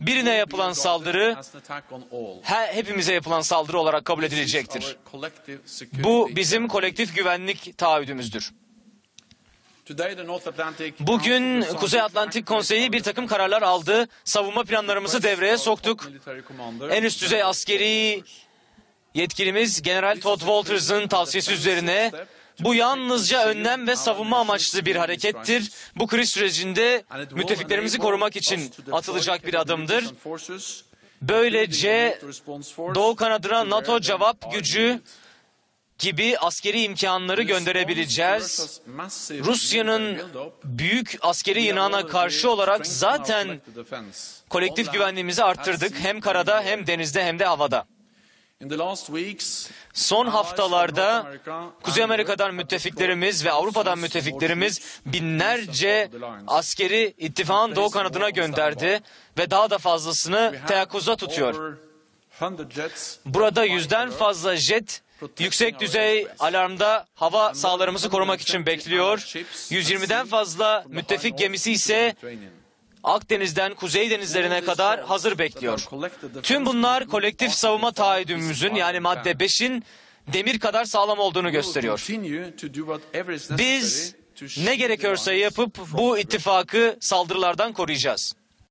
birine yapılan saldırı he- hepimize yapılan saldırı olarak kabul edilecektir. Bu bizim kolektif güvenlik taahhüdümüzdür. Bugün Kuzey Atlantik Konseyi bir takım kararlar aldı. Savunma planlarımızı devreye soktuk. En üst düzey askeri yetkilimiz General Todd Walters'ın tavsiyesi üzerine bu yalnızca önlem ve savunma amaçlı bir harekettir. Bu kriz sürecinde müttefiklerimizi korumak için atılacak bir adımdır. Böylece Doğu kanadına NATO cevap gücü gibi askeri imkanları gönderebileceğiz. Rusya'nın büyük askeri yınağına karşı olarak zaten kolektif güvenliğimizi arttırdık. Hem karada hem denizde hem de havada. Son haftalarda Kuzey Amerika'dan müttefiklerimiz ve Avrupa'dan müttefiklerimiz binlerce askeri ittifakın doğu kanadına gönderdi ve daha da fazlasını teyakkuza tutuyor. Burada yüzden fazla jet yüksek düzey alarmda hava sahalarımızı korumak için bekliyor. 120'den fazla müttefik gemisi ise Akdeniz'den Kuzey denizlerine kadar hazır bekliyor. Tüm bunlar kolektif savunma taahhüdümüzün yani madde 5'in demir kadar sağlam olduğunu gösteriyor. Biz ne gerekiyorsa yapıp bu ittifakı saldırılardan koruyacağız.